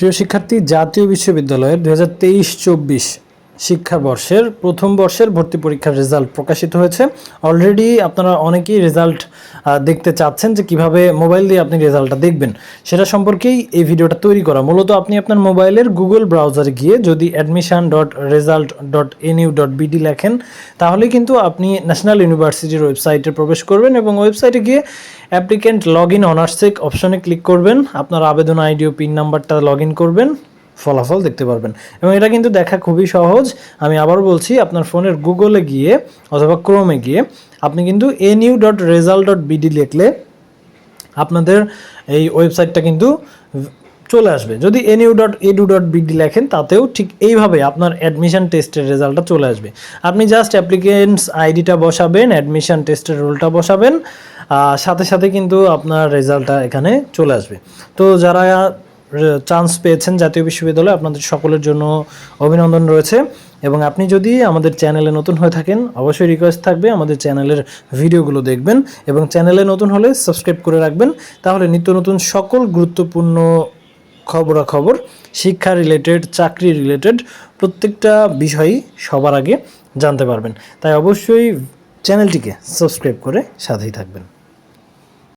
প্রিয় শিক্ষার্থী জাতীয় বিশ্ববিদ্যালয়ের দু হাজার তেইশ চব্বিশ শিক্ষাবর্ষের প্রথম বর্ষের ভর্তি পরীক্ষার রেজাল্ট প্রকাশিত হয়েছে। অলরেডি আপনারা অনেকেই রেজাল্ট দেখতে চাচ্ছেন যে কীভাবে মোবাইল দিয়ে আপনি রেজাল্টটা দেখবেন। সেটা সম্পর্কেই এই ভিডিওটা তৈরি করা। মূলত আপনি আপনার মোবাইলের গুগল ব্রাউজারে গিয়ে যদি admission dot result dot NU dot BD লেখেন, তাহলে কিন্তু আপনি ন্যাশনাল ইউনিভার্সিটির ওয়েবসাইটে প্রবেশ করবেন এবং ওয়েবসাইটে গিয়ে অ্যাপ্লিকেন্ট লগ ইন অনার্সেক অপশনে ক্লিক করবেন। আপনার আবেদন আইডি ও পিন নাম্বারটা লগ ইন করবেন। ফলাফল দেখতে পারবেন। এবং এটা কিন্তু দেখা খুবই সহজ। আমি আবার বলছি, আপনার ফোনের গুগলে গিয়ে অথবা ক্রোমে গিয়ে আপনি কিন্তু NU dot result dot BD লিখলে আপনাদের এই ওয়েবসাইটটা কিন্তু চলে আসবে। যদি NU dot edu dot BD লেখেন, তাতেও ঠিক এইভাবে আপনার অ্যাডমিশন টেস্টের রেজাল্টটা চলে আসবে। আপনি জাস্ট অ্যাপ্লিকেন্টস আইডিটা বসাবেন অ্যাডমিশন টেস্টের রোলটা বসাবেন সাথে সাথে কিন্তু আপনার রেজাল্টটা এখানে চলে আসবে। তো যারা চান্স পেয়েছেন জাতীয় বিশ্ববিদ্যালয়ে। আপনাদের সকলের জন্য অভিনন্দন রয়েছে। এবং আপনি যদি আমাদের চ্যানেলে নতুন হয়ে থাকেন, অবশ্যই রিকোয়েস্ট থাকবে আমাদের চ্যানেলের ভিডিওগুলো দেখবেন এবং চ্যানেলে নতুন হলে সাবস্ক্রাইব করে রাখবেন। তাহলে নিত্য নতুন সকল গুরুত্বপূর্ণ খবরাখবর, শিক্ষা রিলেটেড চাকরি রিলেটেড প্রত্যেকটা বিষয়ই সবার আগে জানতে পারবেন। তাই অবশ্যই চ্যানেলটিকে সাবস্ক্রাইব করে সাথেই থাকবেন।